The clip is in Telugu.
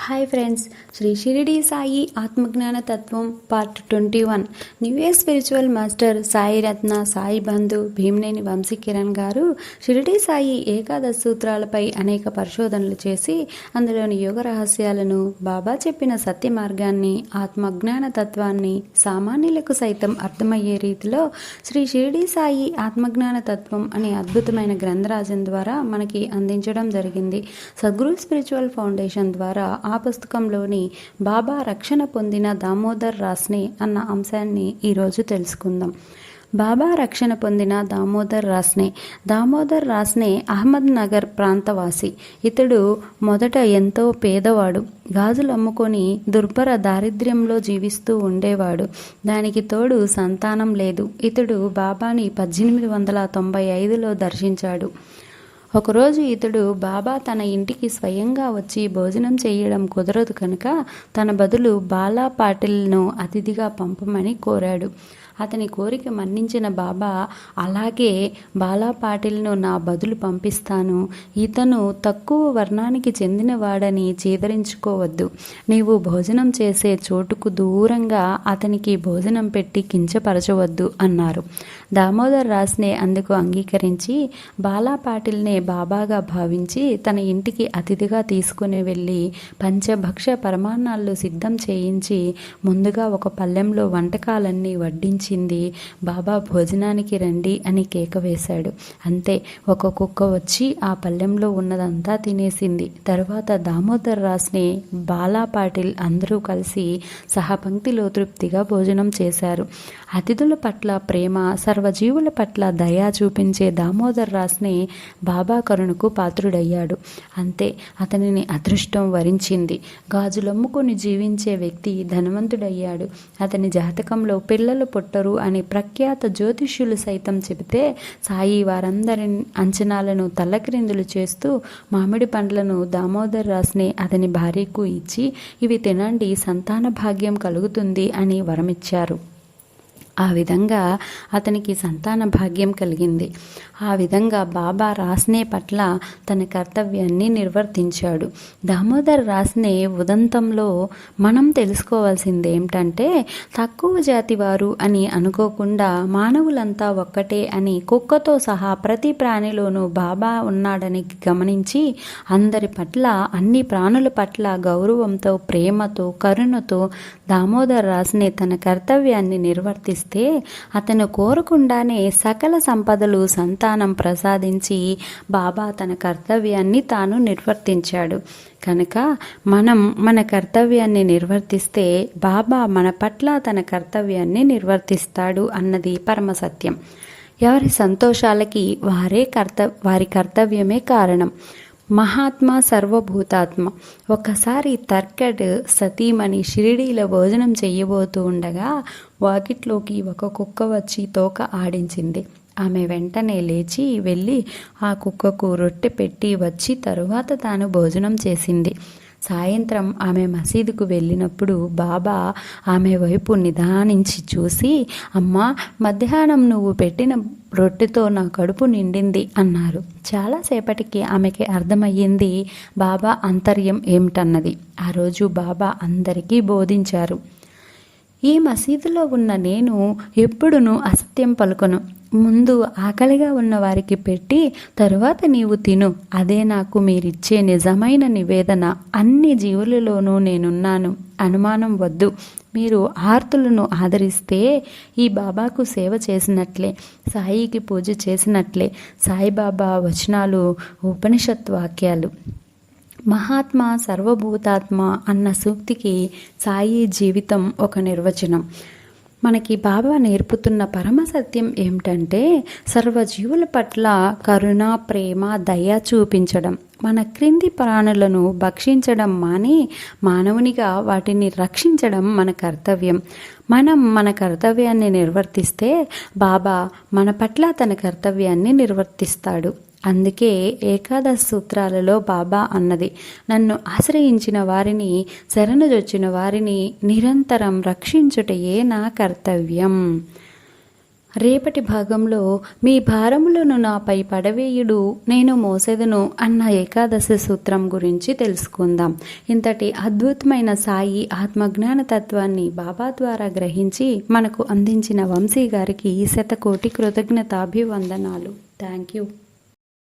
హాయ్ ఫ్రెండ్స్ శ్రీ షిరిడి సాయి ఆత్మజ్ఞాన తత్వం part twenty one new spiritual master Sai Ratna Sai Bandhu Bheemaneni Vamsi Kiran గారు షిరిడి సాయి ఏకాదశ సూత్రాలపై అనేక పరిశోధనలు చేసి అందులోని యోగ రహస్యాలను బాబా చెప్పిన సత్య మార్గాన్ని ఆత్మజ్ఞాన తత్వాన్ని సామాన్యులకు సైతం అర్థమయ్యే రీతిలో శ్రీ షిరిడి సాయి ఆత్మజ్ఞాన తత్వం అనే అద్భుతమైన గ్రంథరాజం ద్వారా మనకి అందించడం జరిగింది. సద్గురు స్పిరిచువల్ ఫౌండేషన్ ద్వారా ఆ పుస్తకంలోని బాబా రక్షణ పొందిన దామోదర్ రాస్నే అన్న అంశాన్ని ఈరోజు తెలుసుకుందాం. బాబా రక్షణ పొందిన దామోదర్ రాస్నే దామోదర్ రాస్నే అహ్మద్ నగర్ ప్రాంతవాసి. ఇతడు మొదట ఎంతో పేదవాడు. గాజులు అమ్ముకొని దుర్భర దారిద్ర్యంలో జీవిస్తూ ఉండేవాడు. దానికి తోడు సంతానం లేదు. ఇతడు బాబాని పద్దెనిమిది వందల తొంభై ఐదులో దర్శించాడు. ఒకరోజు ఇతడు బాబా తన ఇంటికి స్వయంగా వచ్చి భోజనం చేయడం కుదరదు కనుక తన బదులు బాలా పాటిల్ను అతిథిగా పంపమని కోరాడు. అతని కోరిక మన్నించిన బాబా అలాగే బాలా పాటిల్ను నా బదులు పంపిస్తాను. ఇతను తక్కువ వర్ణానికి చెందినవాడని చేదరించుకోవద్దు. నీవు భోజనం చేసే చోటుకు దూరంగా అతనికి భోజనం పెట్టి కించపరచవద్దు అన్నారు. దామోదర్ రాస్నే అందుకు అంగీకరించి బాలా పాటిల్నే బాబాగా భావించి తన ఇంటికి అతిథిగా తీసుకుని వెళ్ళి పంచభక్ష పరమాన్నాళ్ళు సిద్ధం చేయించి ముందుగా ఒక పల్లెంలో వంటకాలన్నీ వడ్డించి వడ్డించింది బాబా భోజనానికి రండి అని కేక వేశాడు. అంతే ఒక కుక్క వచ్చి ఆ పల్లెంలో ఉన్నదంతా తినేసింది. తర్వాత దామోదర్ రాస్ని బాలా పాటిల్ అందరూ కలిసి సహపంక్తిలో తృప్తిగా భోజనం చేశారు. అతిథుల పట్ల ప్రేమ సర్వజీవుల పట్ల దయా చూపించే దామోదర్ రాస్ని బాబా కరుణకు పాత్రుడయ్యాడు. అంతే అతనిని అదృష్టం వరించింది. గాజులమ్ముకొని జీవించే వ్యక్తి ధనవంతుడయ్యాడు. అతని జాతకంలో పిల్లలు పుట్ట చేస్తారు అని ప్రఖ్యాత జ్యోతిష్యులు సైతం చెబితే సాయి వారందరి అంచనాలను తల్లక్రిందులు చేస్తూ మామిడి పండ్లను దామోదర్ రాస్ని అతని భార్యకు ఇచ్చి ఇవి తినండి సంతాన భాగ్యం కలుగుతుంది అని వరమిచ్చారు. ఆ విధంగా అతనికి సంతాన భాగ్యం కలిగింది. ఆ విధంగా బాబా రాస్నే పట్ల తన కర్తవ్యాన్ని నిర్వర్తించాడు. దామోదర్ రాస్నే ఉదంతంలో మనం తెలుసుకోవాల్సింది ఏమిటంటే తక్కువ జాతి వారు అని అనుకోకుండా మానవులంతా ఒక్కటే అని కుక్కతో సహా ప్రతి ప్రాణిలోనూ బాబా ఉన్నాడని గమనించి అందరి పట్ల అన్ని ప్రాణుల పట్ల గౌరవంతో ప్రేమతో కరుణతో దామోదర్ రాస్నే తన కర్తవ్యాన్ని చేస్తే అతను కోరకుండానే సకల సంపదలు సంతానం ప్రసాదించి బాబా తన కర్తవ్యాన్ని తాను నిర్వర్తించాడు. కనుక మనం మన కర్తవ్యాన్ని నిర్వర్తిస్తే బాబా మన పట్ల తన కర్తవ్యాన్ని నిర్వర్తిస్తాడు అన్నది పరమసత్యం ఎవరి సంతోషాలకి వారే కర్త వారి కర్తవ్యమే కారణం. మహాత్మ సర్వభూతాత్మ. ఒకసారి తర్కడ్ సతీమణి షిరిడీలో భోజనం చెయ్యబోతూ ఉండగా వాకిట్లోకి ఒక కుక్క వచ్చి తోక ఆడించింది. ఆమె వెంటనే లేచి వెళ్ళి ఆ కుక్కకు రొట్టె పెట్టి వచ్చి తరువాత తాను భోజనం చేసింది. సాయంత్రం ఆమె మసీదుకు వెళ్ళినప్పుడు బాబా ఆమె వైపు నిదానించి చూసి అమ్మా మధ్యాహ్నం నువ్వు పెట్టిన రొట్టెతో నా కడుపు నిండింది అన్నారు. చాలాసేపటికి ఆమెకి అర్థమయ్యింది బాబా అంతర్యం ఏమిటన్నది. ఆ రోజు బాబా అందరికీ బోధించారు ఈ మసీదులో ఉన్న నేను ఎప్పుడునూ అసత్యం పలుకను. ముందు ఆకలిగా ఉన్న వారికి పెట్టి తరువాత నీవు తిను. అదే నాకు మీరిచ్చే నిజమైన నివేదన. అన్ని జీవులలోనూ నేనున్నాను. అనుమానం వద్దు. మీరు ఆర్తులను ఆదరిస్తే ఈ బాబాకు సేవ చేసినట్లే సాయికి పూజ చేసినట్లే. సాయిబాబా వచనాలు ఉపనిషత్ వాక్యాలు మహాత్మ సర్వభూతాత్మ అన్న సూక్తికి సాయి జీవితం ఒక నిర్వచనం. మనకి బాబా నేర్పుతున్న పరమ సత్యం ఏమిటంటే సర్వజీవుల పట్ల కరుణ ప్రేమ దయ చూపించడం. మన క్రింది ప్రాణులను భక్షించడం మాని మానవునిగా వాటిని రక్షించడం మన కర్తవ్యం. మనం మన కర్తవ్యాన్ని నిర్వర్తిస్తే బాబా మన పట్ల తన కర్తవ్యాన్ని నిర్వర్తిస్తాడు. అందుకే ఏకాదశ సూత్రాలలో బాబా అన్నది. నన్ను ఆశ్రయించిన వారిని శరణుజొచ్చిన వారిని నిరంతరం రక్షించుటయే నా కర్తవ్యం. రేపటి భాగంలో మీ భారములను నాపై పడవేయుడు నేను మోసెదను అన్న ఏకాదశి సూత్రం గురించి తెలుసుకుందాం. ఇంతటి అద్భుతమైన సాయి ఆత్మజ్ఞాన తత్వాన్ని బాబా ద్వారా గ్రహించి మనకు అందించిన వంశీ గారికి శతకోటి కృతజ్ఞతాభివందనాలు. Thank you